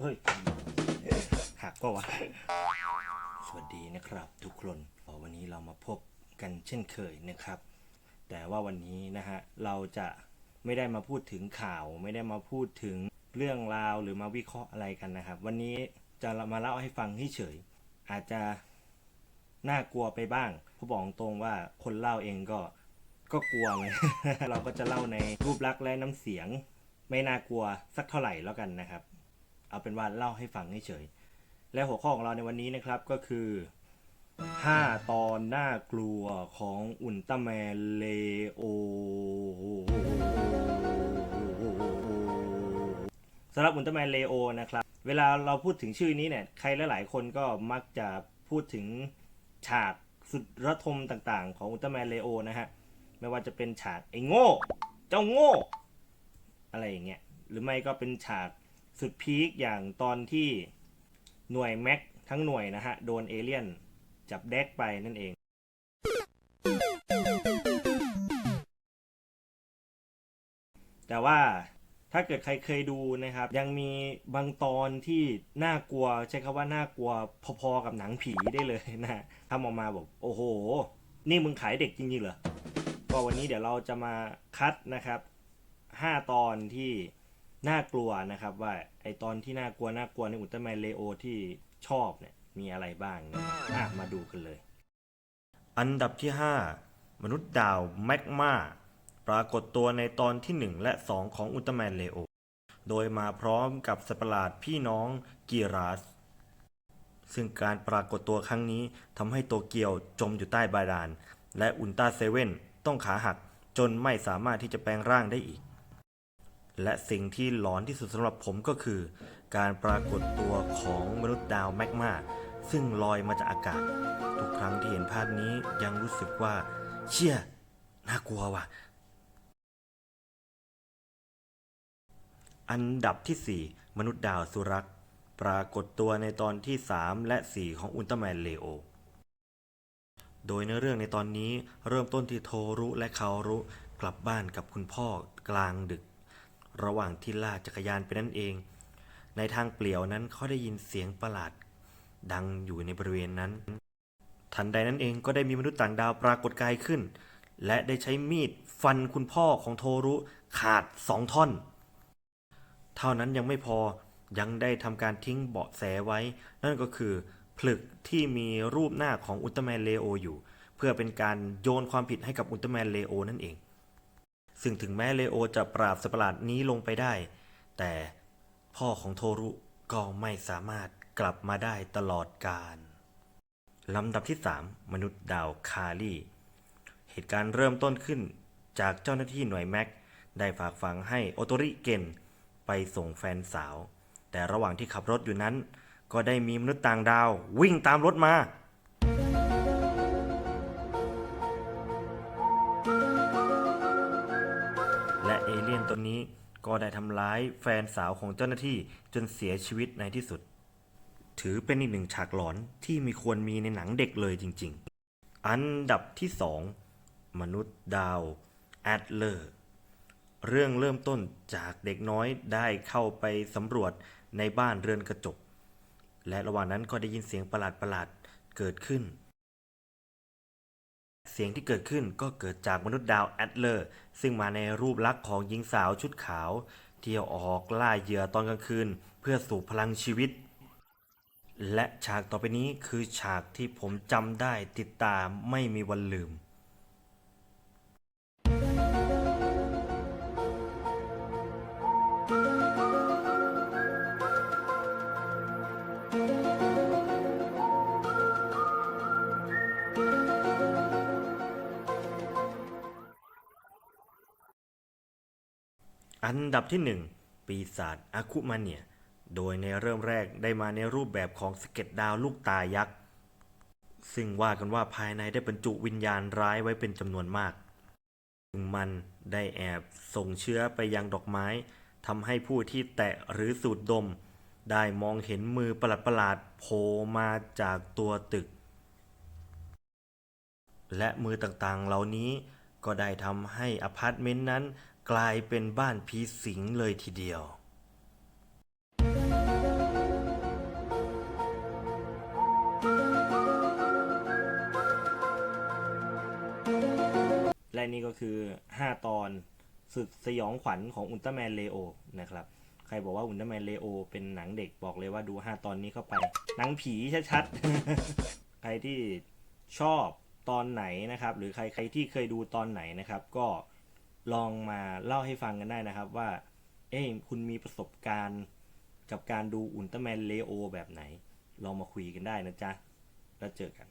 เฮ้ยหักก็วะ สวัสดีนะครับทุกคนวันนี้เรามาพบกันเช่นเคยนะครับ แต่ว่าวันนี้นะฮะเราจะไม่ได้มาพูดถึงข่าว ไม่ได้มาพูดถึงเรื่องราวหรือมาวิเคราะห์อะไรกันนะครับ วันนี้จะมาเล่าให้ฟังเฉยอาจจะน่ากลัวไปบ้างเพราะบอกตรงว่าคนเล่าเองก็ก็กลัวไงเราก็จะเล่าในรูปลักษณ์และน้ำเสียง ไม่น่ากลัวสักเท่าไหร่แล้วกันนะครับ เอาเป็นว่าเล่าให้ฟังเฉยๆและหัวข้อของเราในวันนี้นะครับก็คือ 5 ตอนน่ากลัวของอุลตร้าแมนเลโอสำหรับอุลตร้าแมนเลโอนะครับ เวลาเราพูดถึงชื่อนี้เนี่ยใครหลายๆคนก็มักจะพูดถึงฉากสุดระทมต่างๆ ของอุลตร้าแมนเลโอนะฮะ ไม่ว่าจะเป็นฉากไอ้โง่ เจ้าโง่ อะไรอย่างเงี้ย หรือไม่ก็เป็นฉาก สุดพีคอย่างตอนที่หน่วยแม็กทั้งหน่วยนะฮะ โดนเอเลี่ยนจับแดกไปนั่นเอง แต่ว่าถ้าเกิดใครเคยดูนะครับ ยังมีบางตอนที่น่ากลัว ใช้คำว่าน่ากลัวพอๆกับหนังผีได้เลยนะฮะทำออกมาบอกโอ้โห นี่มึงขายเด็กจริงๆเหรอก็วันนี้เดี๋ยวเราจะมาคัดนะครับ 5 ตอนที่ น่ากลัวนะครับว่าไอตอนที่น่ากลัวน่ากลัวในอุลตร้าแมนเลโอที่ชอบเนี่ยมีอะไรบ้างนะอะมาดูกันเลย อันดับที่ 5 มนุษย์ดาวแมกมาปรากฏตัวในตอนที่ 1 และ 2 ของอุลตร้าแมนเลโอโดยมาพร้อมกับสัตว์ประหลาดพี่น้องกีราสซึ่งการปรากฏตัวครั้งนี้ทำให้โตเกียวจมอยู่ใต้บาดาล และอุลตร้าเซเว่นต้องขาหักจนไม่สามารถที่จะแปลงร่างได้อีก และสิ่งที่หลอนที่สุดสำหรับผมก็คือ การปรากฏตัวของมนุษย์ดาวแมกมาซึ่งลอยมาจากอากาศ ทุกครั้งที่เห็นภาพนี้ยังรู้สึกว่า เชี่ย น่ากลัวว่ะ อันดับที่ 4 มนุษย์ดาวสุรัก ปรากฏตัวในตอนที่ 3 และ 4 ของอุลตร้าแมนเลโอโดยในเรื่องในตอนนี้เริ่มต้นที่โทรุและคารุกลับบ้านกับคุณพ่อกลางดึก ระหว่างที่ลากจักรยานไปนั่นเอง ในทางเปลี่ยวนั้นเขาได้ยินเสียงประหลาด ดังอยู่ในบริเวณนั้น ทันใดนั้นเองก็ได้มีมนุษย์ต่างดาวปรากฏกายขึ้น และได้ใช้มีดฟันคุณพ่อของโทรุขาดสองท่อน เท่านั้นยังไม่พอยังได้ทำการทิ้งเบาะแสไว้ นั่นก็คือผลึกที่มีรูปหน้าของอุลตร้าแมนเลโออยู่ เพื่อเป็นการโยนความผิดให้กับอุลตร้าแมนเลโอนั่นเอง ซึ่งถึงแม้เลโอจะปราบสัตว์ประหลาดนี้ลงไปได้ แต่พ่อของโทรุก็ไม่สามารถกลับมาได้ตลอดกาลลำดับที่ 3 มนุษย์ดาวคารีเหตุการณ์เริ่มต้นขึ้นจากเจ้าหน้าที่หน่วยแม็กได้ฝากฝังให้โอโตริเกนไปส่งแฟนสาว แต่ระหว่างที่ขับรถอยู่นั้น ก็ได้มีมนุษย์ต่างดาววิ่งตามรถมา ก็ได้ทำร้ายแฟนสาวของเจ้าหน้าที่จนเสียชีวิตในที่สุด ถือเป็นอีกหนึ่งฉากหลอนที่มีควรมีในหนังเด็กเลยจริง ๆ อันดับที่สองมนุษย์ดาวแอดเลอร์เรื่องเริ่มต้นจากเด็กน้อยได้เข้าไปสำรวจในบ้านเรือนกระจก และระหว่างนั้นก็ได้ยินเสียงประหลาดๆเกิดขึ้น เสียงที่เกิดขึ้นก็เกิดจากมนุษย์ดาวแอดเลอร์ ซึ่งมาในรูปลักษณ์ของหญิงสาวชุดขาวที่ออกล่าเหยื่อตอนกลางคืน เพื่อสูบพลังชีวิต และฉากต่อไปนี้คือฉากที่ผมจำได้ติดตามไม่มีวันลืม อันดับที่ 1 ปีศาจอาคุมาเนีย โดยในเริ่มแรกได้มาในรูปแบบของสเก็ตดาวลูกตายักษ์ ซึ่งว่ากันว่าภายในได้บรรจุวิญญาณร้ายไว้เป็นจำนวนมากซึ่งมันได้แอบส่งเชื้อไปยังดอกไม้ทำให้ผู้ที่แตะหรือสูดดม ได้มองเห็นมือประหลาดๆโผล่มาจากตัวตึก และมือต่างๆเหล่านี้ก็ได้ทำให้อพาร์ตเมนต์นั้น กลายเป็นบ้านผีสิงเลยทีเดียว และนี่ก็คือ 5 ตอนศึกสยองขวัญของอุลตร้าแมนเลโอนะครับ ใครบอกว่าอุลตร้าแมนเลโอเป็นหนังเด็กบอกเลยว่าดู 5 ตอนนี้เข้าไป หนังผีชัดๆ ใครที่ชอบตอนไหนนะครับ หรือใครใครที่เคยดูตอนไหนนะครับ ก็ ลองมาเล่าให้ฟังกันได้นะครับว่า เอ้ยคุณมีประสบการณ์กับการดูอุลตร้าแมนเลโอแบบไหน ลองมาคุยกันได้นะจ๊ะ แล้วเจอกัน